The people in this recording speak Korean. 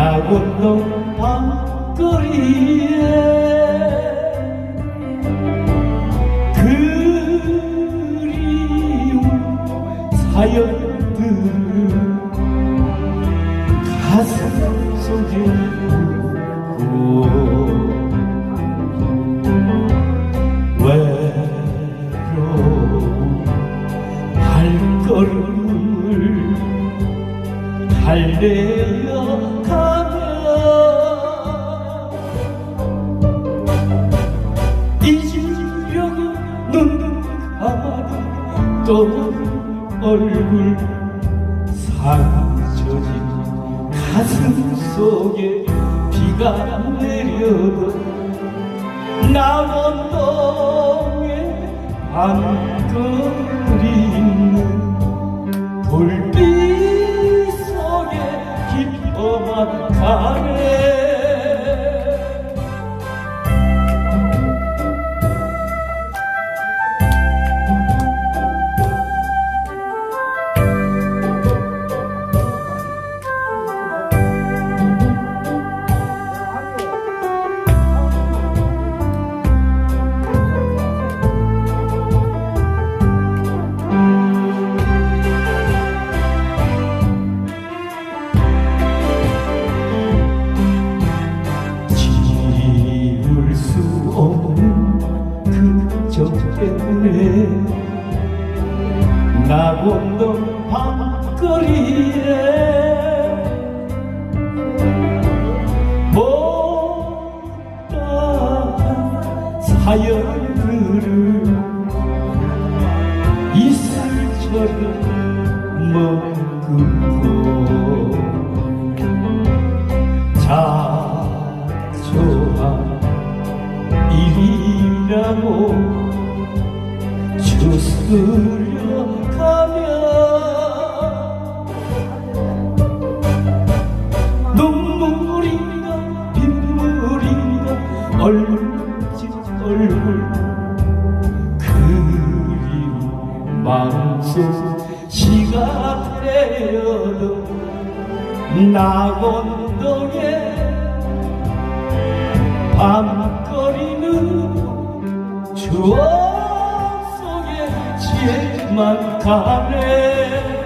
나곤동 밤거리에 그리운 사연들을 가슴 속에 묻고 외로운 발걸음을 달래어 떠오른 얼굴 상처진 가슴 속에 비가 내려도 남원동에 밤거리 있는 불빛 속에 기뻐만 가네 나곤던 밤거리에 못다한 사연들을 이슬처럼 머금고 자초한 일이라고 주스 얼굴짓 얼굴 그리운 마음속 시가 되어도 낙원동에 밤거리는 추억 속에 지혜만 가네